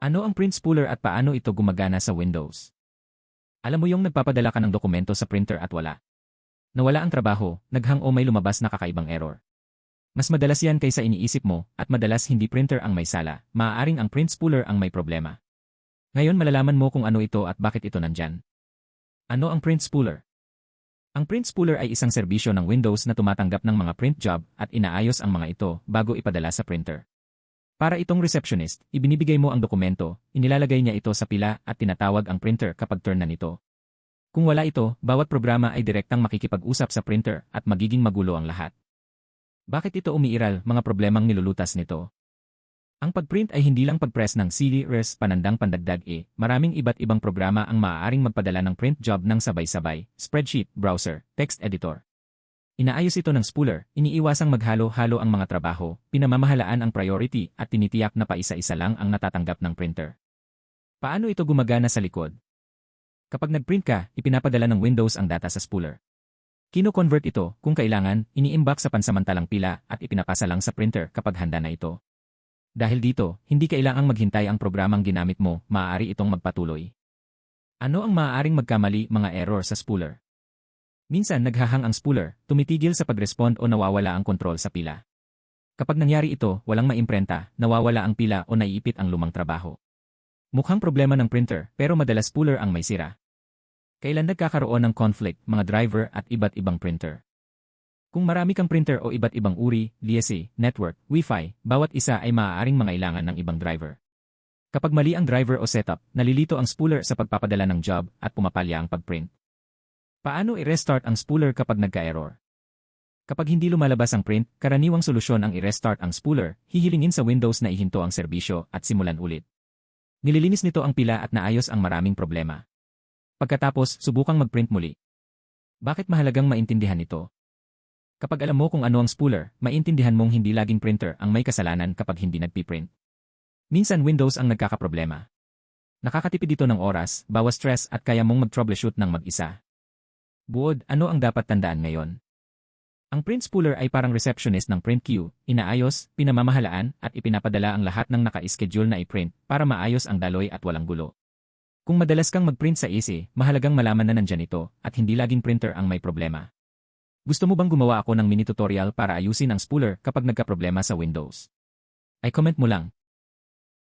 Ano ang print spooler at paano ito gumagana sa Windows? Alam mo yung nagpapadala ka ng dokumento sa printer at wala. Nawala ang trabaho, naghang o may lumabas na kakaibang error. Mas madalas yan kaysa iniisip mo at madalas hindi printer ang may sala, maaaring ang print spooler ang may problema. Ngayon malalaman mo kung ano ito at bakit ito nandyan. Ano ang print spooler? Ang print spooler ay isang serbisyo ng Windows na tumatanggap ng mga print job at inaayos ang mga ito bago ipadala sa printer. Para itong receptionist, ibinibigay mo ang dokumento, inilalagay niya ito sa pila at tinatawag ang printer kapag turn na nito. Kung wala ito, bawat programa ay direktang makikipag-usap sa printer at magiging magulo ang lahat. Bakit ito umiiral mga problemang nilulutas nito? Ang pagprint ay hindi lang pagpress ng CD, res, panandang pandagdag e, maraming iba't ibang programa ang maaaring magpadala ng print job ng sabay-sabay, spreadsheet, browser, text editor, Inaayos ito ng spooler, iniiwasang maghalo-halo ang mga trabaho, pinamamahalaan ang priority at tinitiyak na paisa-isa lang ang natatanggap ng printer. Paano ito gumagana sa likod? Kapag nag-print ka, ipinapadala ng Windows ang data sa spooler. Kino-convert ito, kung kailangan, iniimbak sa pansamantalang pila at ipinapasa lang sa printer kapag handa na ito. Dahil dito, hindi kailangang maghintay ang programang ginamit mo, maaari itong magpatuloy. Ano ang maaaring magkamali mga error sa spooler? Minsan naghahang ang spooler, tumitigil sa pag-respond o nawawala ang kontrol sa pila. Kapag nangyari ito, walang maimprenta, nawawala ang pila o naiipit ang lumang trabaho. Mukhang problema ng printer, pero madalas spooler ang may sira. Kailan nagkakaroon ng conflict, mga driver at iba't ibang printer? Kung marami kang printer o iba't ibang uri, DSA, network, Wi-Fi, bawat isa ay maaaring mangailangan ng ibang driver. Kapag mali ang driver o setup, nalilito ang spooler sa pagpapadala ng job at pumapalya ang pagprint. Paano i-restart ang spooler kapag nagka-error? Kapag hindi lumalabas ang print, karaniwang solusyon ang i-restart ang spooler, hihilingin sa Windows na ihinto ang serbisyo at simulan ulit. Nililinis nito ang pila at naayos ang maraming problema. Pagkatapos, subukang mag-print muli. Bakit mahalagang maintindihan ito? Kapag alam mo kung ano ang spooler, maintindihan mong hindi laging printer ang may kasalanan kapag hindi nagpiprint. Minsan Windows ang nagkakaproblema. Nakakatipid ito ng oras, bawas stress at kaya mong mag-troubleshoot ng mag-isa. Buod, ano ang dapat tandaan ngayon? Ang print spooler ay parang receptionist ng print queue, inaayos, pinamamahalaan, at ipinapadala ang lahat ng naka-schedule na i-print para maayos ang daloy at walang gulo. Kung madalas kang mag-print sa AC, mahalagang malaman na nandyan ito at hindi laging printer ang may problema. Gusto mo bang gumawa ako ng mini tutorial para ayusin ang spooler kapag nagka-problema sa Windows? Ay comment mo lang.